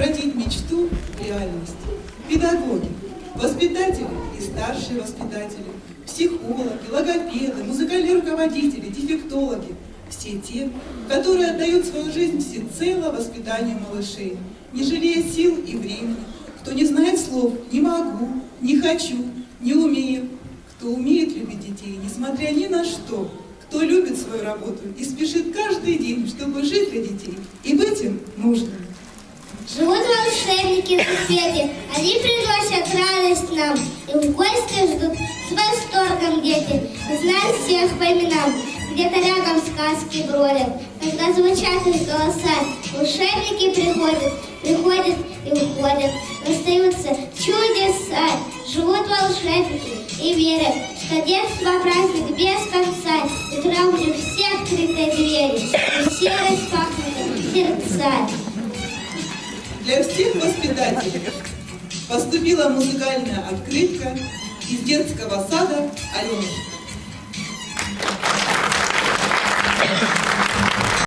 Родить мечту в реальность. Педагоги, воспитатели и старшие воспитатели, психологи, логопеды, музыкальные руководители, дефектологи. Все те, которые отдают свою жизнь всецело воспитанию малышей, не жалея сил и времени, кто не знает слов «не могу», «не хочу», «не умею», кто умеет любить детей, несмотря ни на что, кто любит свою работу и спешит каждый день, чтобы жить для детей, и быть им нужным. Живут волшебники на свете, они приносят радость нам, и в гости ждут с восторгом дети, знают всех по именам, где-то рядом сказки бродят, когда звучат их голоса, волшебники приходят, приходят и уходят, остаются чудеса, живут волшебники и верят, что детство праздник без конца, и травлю все открытые двери, и все распахнуты сердца. Для всех воспитателей поступила музыкальная открытка из детского сада Аленушка.